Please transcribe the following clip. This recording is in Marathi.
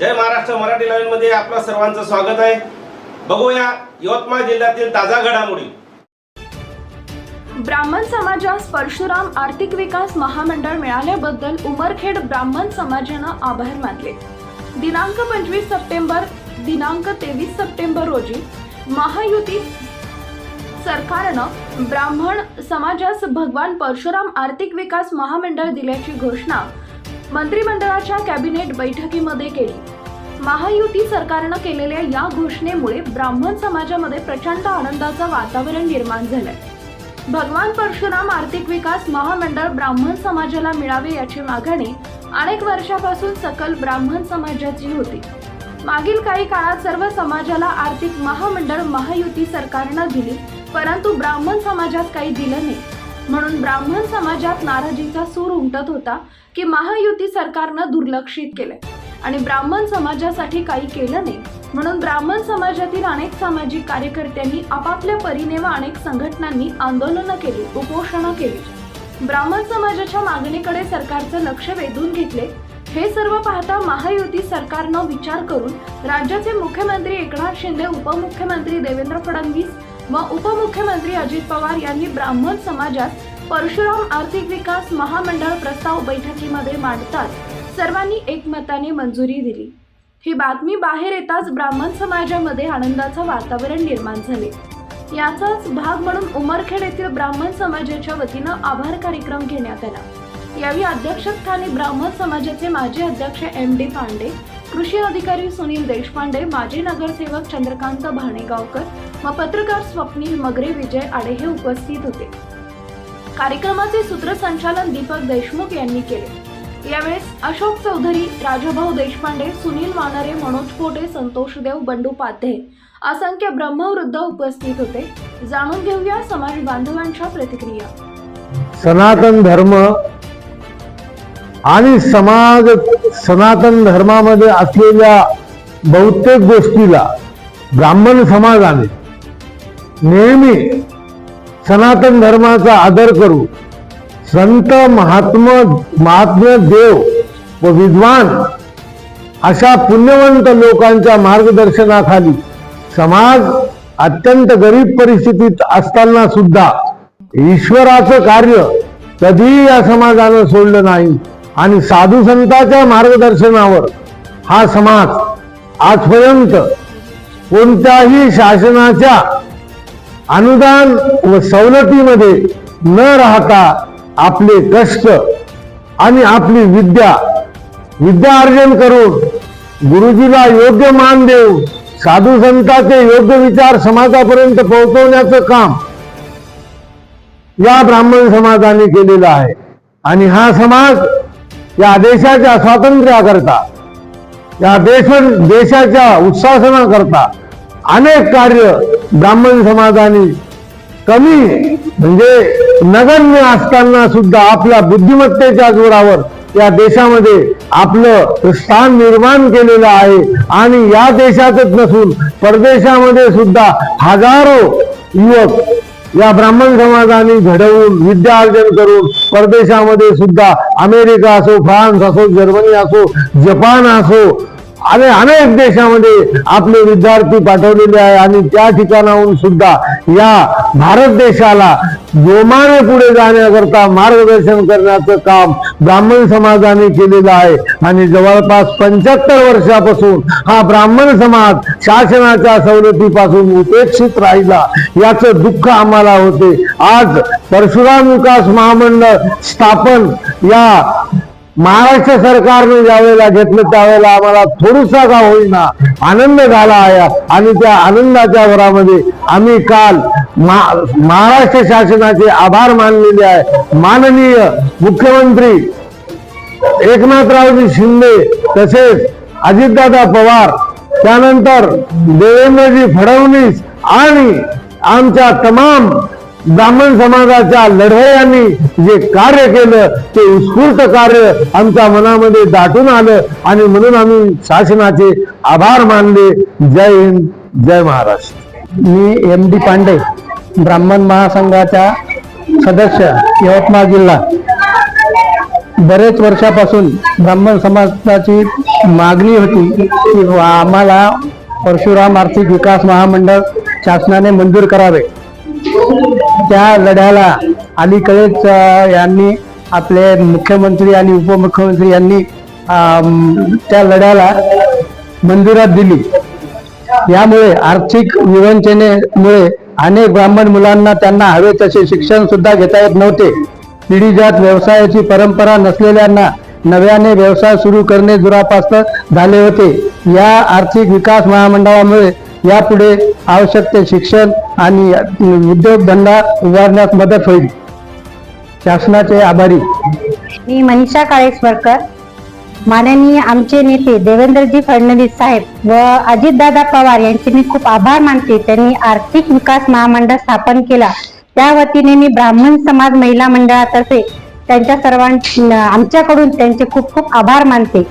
जय महाराष्ट्र. मराठी लाईव्हमध्ये आपलं सर्वांचं स्वागत आहे. बघूया यवतमाळ जिल्ह्यातील ताजा घडामोडी. ब्राह्मण समाजास परशुराम आर्थिक विकास महामंडळ मिळाल्याबद्दल उमरखेड ब्राह्मण समाजानं आभार मानले. दिनांक पंचवीस सप्टेंबर दिनांक तेवीस सप्टेंबर रोजी महायुती सरकारनं ब्राह्मण समाजास भगवान परशुराम आर्थिक विकास महामंडळ दिल्याची घोषणा मंत्रिमंडळाच्या कॅबिनेट बैठकीमध्ये केली. महायुती सरकारनं केलेल्या या घोषणेमुळे ब्राह्मण समाजामध्ये प्रचंड आनंदाचं वातावरण निर्माण झालंय. भगवान परशुराम आर्थिक विकास महामंडळ ब्राह्मण समाजाला मिळावे याची मागणी अनेक वर्षापासून सकल ब्राह्मण समाजाची होती. मागील काही काळात सर्व समाजाला आर्थिक महामंडळ महायुती सरकारनं दिली परंतु ब्राह्मण समाजात काही दिलं नाही. म्हणून ब्राह्मण समाजात नाराजीचा सूर उमटत होता की महायुती सरकारनं दुर्लक्षित केलंय. आणि ब्राह्मण समाजासाठी काही केलं नाही म्हणून ब्राह्मण समाजातील अनेक सामाजिक कार्यकर्त्यांनी आपापल्या परीने व अनेक संघटनांनी आंदोलनं केली उपोषणं केली. ब्राह्मण समाजाच्या मागणीकडे सरकारचं लक्ष वेधून घेतले हे सर्व पाहता महायुती सरकारनं विचार करून राज्याचे मुख्यमंत्री एकनाथ शिंदे उपमुख्यमंत्री देवेंद्र फडणवीस व उपमुख्यमंत्री अजित पवार यांनी ब्राह्मण समाजात परशुराम आर्थिक विकास महामंडळ प्रस्ताव बैठकीमध्ये मांडताच सर्वांनी एकमताने मंजुरी दिली. ही बातमी बाहेर येताच ब्राह्मण समाजामध्ये आनंदाचं वातावरण निर्माण झाले. याचाच भाग म्हणून उमरखेड येथील ब्राह्मण समाजाच्या वतीनं आभार कार्यक्रम घेण्यात आला. यावेळी अध्यक्षस्थानी ब्राह्मण समाजाचे माजी अध्यक्ष एम डी पांडे कृषी अधिकारी सुनील देशपांडे माजी नगरसेवक चंद्रकांत भाणेगावकर व पत्रकार स्वप्नील मगरे विजय आडे हे उपस्थित होते. कार्यक्रमाचे सूत्रसंचालन दीपक देशमुख यांनी केले. यावेळेस अशोक चौधरी राजाभाऊ देशपांडे सुनील वानरे मनोज पोटे संतोष देव बंडू पाध्ये असंख्य ब्रह्मवृद्ध उपस्थित होते. जाणून घेऊया समाज बांधवांच्या प्रतिक्रिया. सनातन धर्म आणि समाज सनातन धर्मामध्ये असलेल्या बहुतेक गोष्टीला ब्राह्मण समाजाने नेहमी सनातन धर्माचा आदर करू. संत महात्मा महात्म्य देव व विद्वान अशा पुण्यवंत लोकांच्या मार्गदर्शनाखाली समाज अत्यंत गरीब परिस्थितीत असताना सुद्धा ईश्वराचं कार्य कधीही या समाजानं सोडलं नाही आणि साधू संतांच्या मार्गदर्शनावर हा समाज आजपर्यंत कोणत्याही शासनाच्या अनुदान व सवलतीमध्ये न राहता आपले कष्ट आणि आपली विद्या विद्या अर्जन करून गुरुजीला योग्य मान देऊन साधू संतांचे योग्य विचार समाजापर्यंत पोहोचवण्याचं काम या ब्राह्मण समाजाने केलेला आहे. आणि हा समाज या देशाच्या स्वातंत्र्याकरता या देश देशाच्या उत्सासनाकरता अनेक कार्य ब्राह्मण समाजाने कमी म्हणजे नगण्य असताना सुद्धा आपल्या बुद्धिमत्तेच्या जोरावर या देशामध्ये आपलं स्थान निर्माण केलेलं आहे. आणि या देशातच नसून परदेशामध्ये सुद्धा हजारो युवक या ब्राह्मण समाजाने घडवून विद्या अर्जन करून परदेशामध्ये सुद्धा अमेरिका असो फ्रान्स असो जर्मनी असो जपान असो आणि अनेक देशामध्ये आपले विद्यार्थी पाठवलेले आहे. आणि त्या ठिकाणाहून सुद्धा या भारत देशाला जोमाने पुढे जाण्याकरता मार्गदर्शन करण्याचं काम ब्राह्मण समाजाने केलेलं आहे. आणि जवळपास पंच्याहत्तर वर्षापासून हा ब्राह्मण समाज शासनाच्या सवलतीपासून उपेक्षित राहिला. याचं दुःख आम्हाला होते. आज परशुराम विकास महामंडळ स्थापन या महाराष्ट्र सरकारने ज्यावेळेला घेतलं त्यावेळेला आम्हाला थोडसा का होईना आनंद झाला आहे. आणि त्या आनंदाच्या वरामध्ये आम्ही काल मा महाराष्ट्र शासनाचे आभार मानलेले आहे. माननीय मुख्यमंत्री एकनाथरावजी शिंदे तसेच अजितदादा पवार त्यानंतर देवेंद्रजी फडणवीस आणि आमच्या तमाम ब्राह्मण समाजाच्या लढवयांनी जे कार्य केलं ते उत्स्फूर्त कार्य आमच्या मनामध्ये दाटून आलं आणि म्हणून आम्ही शासनाचे आभार मानले. जय हिंद जय महाराष्ट्र. मी एम डी पांडे ब्राह्मण महासंघाचा सदस्य यवतमाळ जिल्हा. बरेच वर्षापासून ब्राह्मण समाजाची मागणी होती की आम्हाला परशुराम आर्थिक विकास महामंडळ शासनाने मंजूर करावे. त्या लढ्याला अलीकडेच यांनी आपले मुख्यमंत्री आणि उपमुख्यमंत्री यांनी त्या लढ्याला मंदिरात दिली. यामुळे आर्थिक विवंचनेमुळे अनेक ब्राह्मण मुलांना त्यांना हवे तसे शिक्षण सुद्धा घेता येत नव्हते. पिढीजात व्यवसायाची परंपरा नसलेल्यांना नव्याने व्यवसाय सुरू करणे दुरापास्त झाले होते. या आर्थिक विकास महामंडळामुळे यापुढे आवश्यक ते शिक्षण आणि उद्योगधंदा उभारण्यास मदत होईल. शासनाचे आभारी. मी मनीषा काळेश्वरकर. माननीय आमचे नेते देवेंद्रजी फडणवीस साहेब व अजितदादा पवार यांचे मी खूप आभार मानते. त्यांनी आर्थिक विकास महामंडळ स्थापन केला. त्या वतीने मी ब्राह्मण समाज महिला मंडळातर्फे त्यांच्या सर्वां आमच्याकडून त्यांचे खूप खूप आभार मानते.